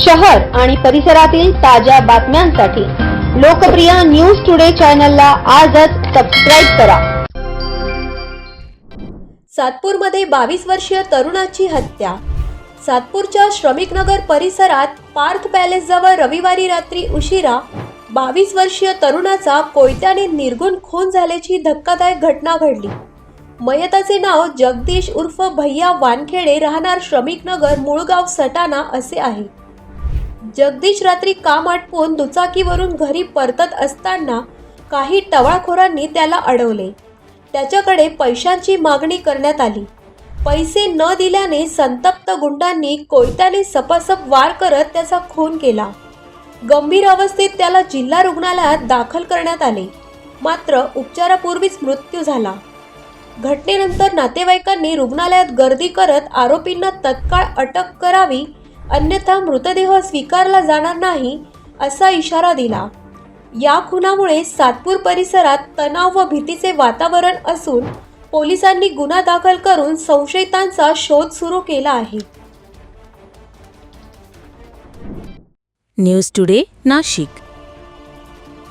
शहर आणि परिसरातील ताज्या बातम्यांसाठी लोकप्रिय न्यूज टुडे चॅनलला आजच सबस्क्राईब करा. सातपूरमध्ये बावीस वर्षीय तरुणाची हत्या. सातपूरच्या श्रमिकनगर परिसरात पार्थ पॅलेसजवळ रविवारी रात्री उशिरा बावीस वर्षीय तरुणाचा कोयत्याने निर्गुण खून झाल्याची धक्कादायक घटना घडली. मयताचे नाव जगदीश उर्फ भैया वानखेडे राहणार श्रमिकनगर मुळगाव सटाणा असे आहे. जगदीश रात्री काम आटपून दुचाकीवरून घरी परतत असताना काही टवाळखोरांनी त्याला अडवले. त्याच्याकडे पैशांची मागणी करण्यात आली. पैसे न दिल्याने संतप्त गुंडांनी कोयत्याने सपासप वार करत त्याचा खून केला. गंभीर अवस्थेत त्याला जिल्हा रुग्णालयात दाखल करण्यात आले. मात्र उपचारापूर्वीच मृत्यू झाला. घटनेनंतर नातेवाईकांनी रुग्णालयात गर्दी करत आरोपींना तत्काळ अटक करावी अन्यथा मृतदेह स्वीकारला जाणार नाही असा इशारा दिला. या खुनामुळे सातपूर परिसरात तणाव व भीतीचे वातावरण असून पोलिसांनी गुन्हा दाखल करून संशयितांचा शोध सुरू केला आहे. News today Nashik.